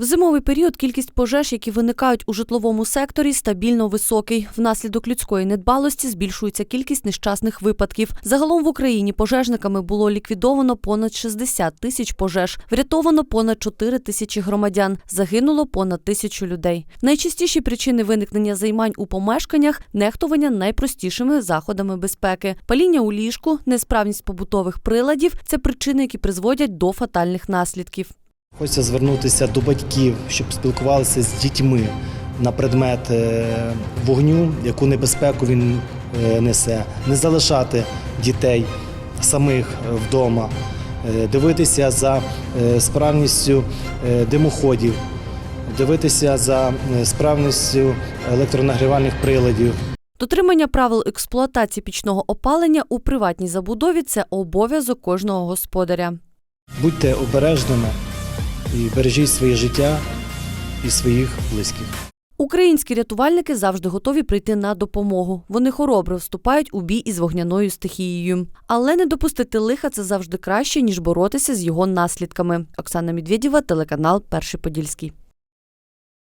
В зимовий період кількість пожеж, які виникають у житловому секторі, стабільно високий. Внаслідок людської недбалості збільшується кількість нещасних випадків. Загалом в Україні пожежниками було ліквідовано понад 60 тисяч пожеж, врятовано понад 4 тисячі громадян, загинуло понад тисячу людей. Найчастіші причини виникнення займань у помешканнях нехтування найпростішими заходами безпеки, паління у ліжку, несправність побутових приладів це причини, які призводять до фатальних наслідків. Хочеться звернутися до батьків, щоб спілкувалися з дітьми на предмет е, вогню, яку небезпеку він е, несе, не залишати дітей самих е, вдома, дивитися за справністю димоходів, дивитися за справністю електронагрівальних приладів. Дотримання правил експлуатації пічного опалення у приватній забудові це обов'язок кожного господаря. Будьте обережними і бережіть своє життя і своїх близьких. Українські рятувальники завжди готові прийти на допомогу. Вони хоробро вступають у бій із вогняною стихією. Але не допустити лиха це завжди краще ніж боротися з його наслідками. Оксана Медведєва, телеканал Перший Подільський.